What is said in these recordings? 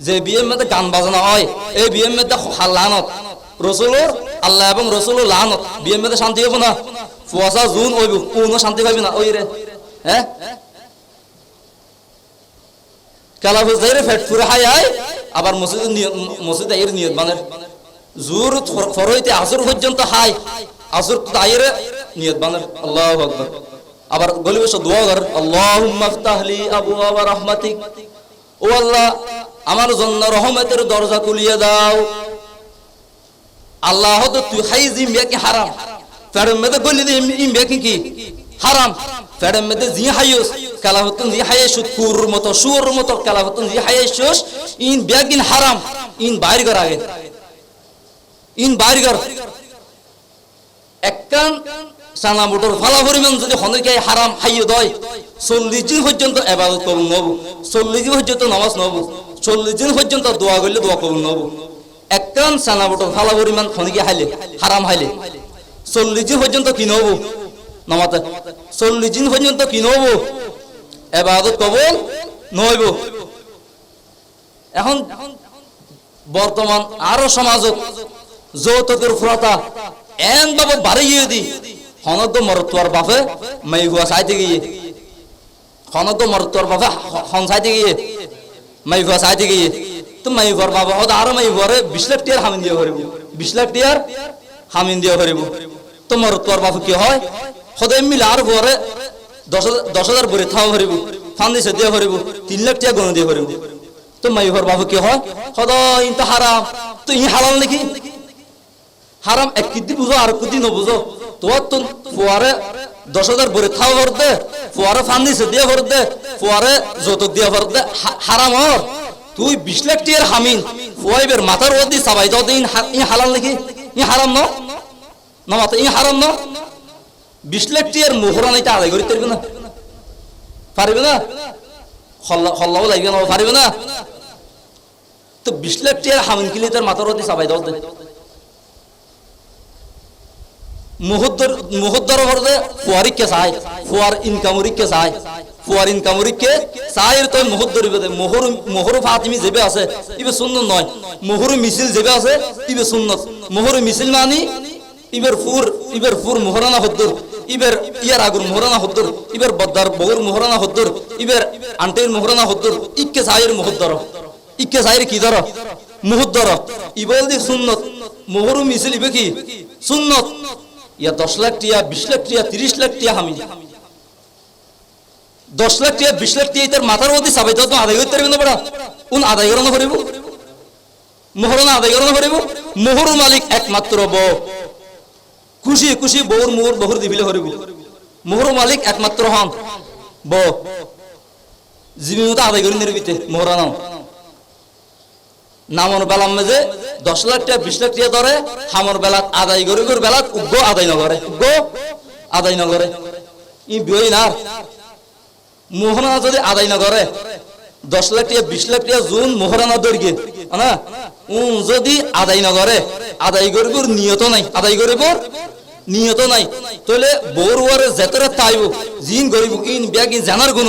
যে বিয়ের মধ্যে গান বাজনা হয়, এই বিয়ের মধ্যে লানত। রসুলোর আল্লাহ এবং রসুলোর লানত। বিয়ের মধ্যে শান্তি হব না। ফুয়াশা জুন ওইব কোনো শান্তি পাইবি না। ওই রে। হ্যাঁ ফেট হাই হাই। আবার এর নিয়ত মানে। জোর ফরইতে আসর পর্যন্ত হাই। আসর তো আইরে নিয়ত বানার আল্লাহু আকবার। আবার গলি দোয়া কর। আবওয়াব রাহমাতিক। ও আল্লাহ আমার জন্য রহমতের দরজা খুলিয়ে দাও। আল্লাহ তো তুই খাই জিম কি হারাম দি ইম কি? হারাম। মেদে জি হতুন জি সুকুর মতো সুর মতো হতুন জি ইন বেগিন হারাম, ইন বাইর কর আগে। ইন বাইর কর। একখান সানা মোটর ফালা পরিমাণ যদি হনকে হারাম হাইয়ে দয়, চল্লিশ দিন পর্যন্ত কবুল নব। চল্লিশ দিন পর্যন্ত নামাজ নব। চল্লিশ দিন পর্যন্ত দোয়া করলে দোয়া কবুল নব একখান সানা মোটর ফালা পরিমাণ হনকে হাইলে হারাম হাইলে চল্লিশ দিন পর্যন্ত কি নব নামাতে। চল্লিশ দিন পর্যন্ত কি নব এবাদত কবুল নইব এখন বর্তমান আরও সমাজত যৌতুকের ফুরাতা এন বাবা বাড়িয়ে দি। হনক মরতোয়ার বাপে মাই হুয়া সাইতে গিয়ে। হনক মরতোয়ার বাপে হন সাইতে গিয়ে। মাই হুয়া সাইতে গিয়ে তো মাই হুয়ার বাবা হদ আরও মাই হুয়ারে বিশ লাখ টিয়ার হামিন দিয়ে ভরিব বিশ লাখ টিয়ার হামিন দিয়ে ভরিব তো মরতোয়ার বাপে কি হয়? সদায় মিলে আর হুয়ারে দশ হাজার ভরে থাও ভরিব ফান্দি সে দিয়ে ভরিব তিন লাখ টিয়া গণ দিয়ে ভরিব তো মাই হুয়ার বাপে কি হয়? সদায় ইন তো হারাম তো ই হালাল নাকি? হারাম এক কিদি বুঝো আর কুদি নবুঝো তোমার তো ফুয়ারে দশ হাজার ভরে থাও ভর দে, ফুয়ারে ফান্দি সে দিয়ে ভর দে, ফুয়ারে যৌতুক দিয়ে ভর দে হারাম হর। তুই বিশ লাখ টিয়ার হামিন, ফুয়াইবের মাথার ওর দি সাবাই দাও দিন ই হালাল নাকি? ই হারাম ন? না মাথা ই হারাম ন? বিশ লাখ টিয়ার মোহরা নাইতে আদায় করি পারবে না? পারবে না? হল্লাও লাগবে না পারবে না? তো বিশ লাখ টিয়ার হামিন কিলি তার মাথার ওর দি সাবাই দাও দে। মুহদ্দর মুহদ্দর হরদে ফুয়ারিকে সাই ফুয়ার ইনকামরিকে সাই ফুয়ার ইনকামরিকে সাইর তো মুহদ্দর ইবে মোহর মোহর ফাতিমি যেবে আছে, ইবে সুন্নত নয়। মোহর মিছিল যেবে আছে, ইবে সুন্নত। মোহর মিছিল মানি ইবের ফুর ইবের ফুর মোহরানা হদ্দর। ইবের ইয়ার আগুর মোহরানা হদ্দর। ইবের বদ্দার বউর মোহরানা হদ্দর। ইবের আন্টির মোহরানা হদ্দর। ইকে সাইর মুহদ্দর ইকে সাইর কি ধর? মুহদ্দর ইবল দি সুন্নত। মোহর মিছিল ইবে কি? সুন্নত। ইয়া দশ লাখ টিয়া, বিশ লাখ টিয়া, তিরিশ লাখ টিয়া হামি দশ লাখ টিয়া, বিশ লাখ টিয়া তার মাথার মধ্যে চাবাই তো আদায় করতে পারবে না বড়া? কোন আদায় করানো করিব মোহরনা আদায় করানো করিব মোহর মালিক একমাত্র ব খুশি খুশি বউর মোহর বহুর দিবিলে করিব মোহর মালিক একমাত্র হন। ব জীবিত আদায় করি নির্বিতে, মোহরানাও। নামর বেলাম মেজে দশ লাখ টাকা, বিশ লাখ টাকা ধরে, হামর বেলাত আদায় করে করে বেলাত উগ্র আদায় নগরে। উগ্র আদায় নগরে। ই বিয়ই না মোহনা যদি আদায় নগরে, দশ লাখ টাকা, বিশ লাখ টাকা জুন মোহরানা দৈর্ঘ্যে না উন যদি আদায় নগরে, আদায় করিব নিয়ত নাই, আদায় করিব নিয়ত নাই তাহলে বউর ওয়ারে যেতরে তাইব, জিন গরিব, ইন ব্যাগ ইন জানার গুণ।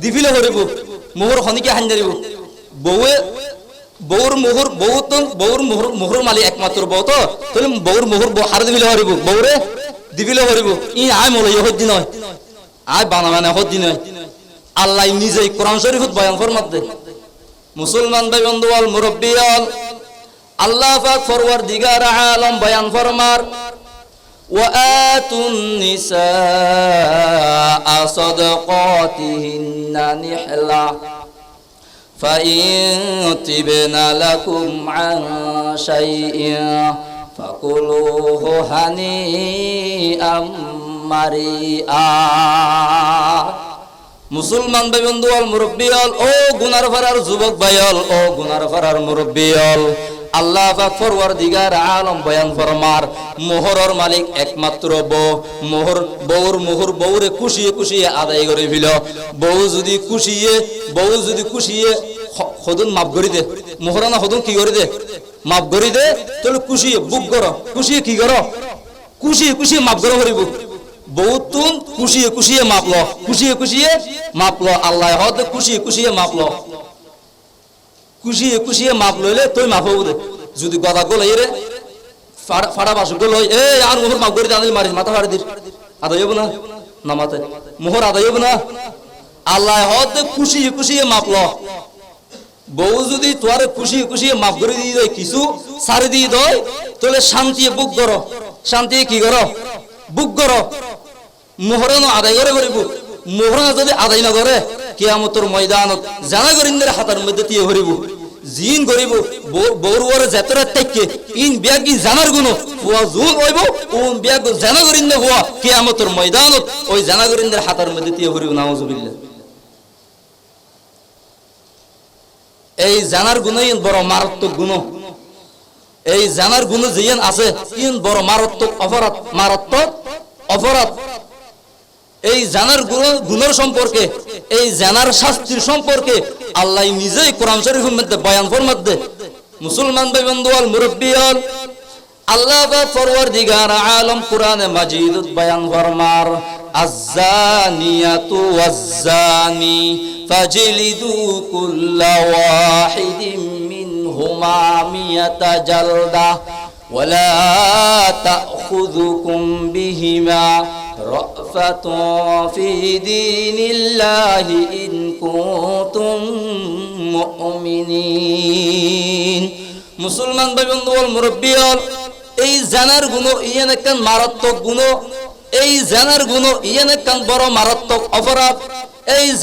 দিবিলে হরিব মুহুর হনিকে হান জারিব বউয়ে বউর মুহুর বউ তো বউর মুহুর মুহুর মালিক একমাত্র বউ তো তাহলে বউর মুহুর হার দিবিলে হরিব বউরে দিবিলে হরিব ই আয় মলই হদ্দি নয় আয় বানা মানে হদ্দি নয় আল্লাহ নিজেই কোরআন শরীফত বয়ান ফরমাতে মুসলমান ভাই বন্ধু আল মুরব্বী আল। আল্লাহ পাক ফরওয়ার দিগার আলম বয়ান ফরমার وآتوا النساء صدقاتهن نحلة فإن تبن لكم عن شيء فكلوه هنيئا مريئا মুসলমান ভাই বন্ধু অল মুরব্বী অল ও গুনার ফারার যুবক ভাই অল ও গুনার ফারার মুরব্বী অল আল্লাহ পাক ফরওয়ার দিগার আলম বয়ান ফরমার, মোহরর মালিক একমাত্র বউ। মোহর, বউর মোহর বউরে খুশিয়ে খুশিয়ে আদায় করে ফিল। বউ যদি খুশিয়ে, বউ যদি খুশিয়ে হদুন মাফ করে দে। মোহরানা হদুন কি করে দে? মাফ করে দে, তাহলে খুশিয়ে বুক করো খুশিয়ে কি করো খুশিয়ে খুশিয়ে মাফ করো করিব। বহুতুন খুশিয়ে খুশিয়ে মাপল খুশিয়ে খুশিয়ে মাপল আল্লাহ হদ খুশিয়ে খুশিয়ে মাপল খুশিয়ে খুশিয়ে মাপ লইলে তুই মাপ হব যদি গদা গোল রে, ফাড়া বাসু গোল এ আর মোহর মাপ করে জানিল মারিস, মাথা ফাড়ি দিস। আদায় হব না না মাতে মোহর আদায় হব না। আল্লাহ হদ খুশিয়ে খুশিয়ে মাপল বউ যদি তোয়ার খুশি খুশি মাফ করে দিয়ে দেয় কিছু, সারি দিয়ে দেয়, তাহলে শান্তি বুক করো শান্তি কি করো বুক করো মোহরণ আদায় করে করিব। মোহরণ যদি আদায় না করে, কেয়ামতর ময়দানত জানা করিন্দের হাতের মধ্যে দিয়ে ভরিব। জিন করিব বউর ওরে যেতরা টেকে ইন বিয়া কি জানার গুণ হুয়া জুন হইব কোন বিয়া জানা করিন্দে হুয়া কেয়ামতর ময়দানত, ওই জানা করিন্দের হাতের মধ্যে দিয়ে ভরিব নাউজুবিল্লাহ। এই জানার গুণই বড় মারাত্মক গুণ। এই জানার গুণ যেন আছে, ইন বড় মারাত্মক অপরাধ মারাত্মক অপরাধ। এই জানার গুণের সম্পর্কে, এই জানার শাস্তির সম্পর্কে আল্লাহ নিজেই কোরআন শরীফের মধ্যে বয়ান মধ্যে মুসলমান ভাই বন্ধু আল মুরব্বী আল আল্লাহ رأفة في دين الله إن كنتم مؤمنين মুসলমান ভাই বন্ধু বল মুরব্বী হল এই জানার গুণ ইয়েন একখান মারাত্মক গুণ এই জানার গুণ ইয়েন একখান বড় মারাত্মক অপরাধ এই জানার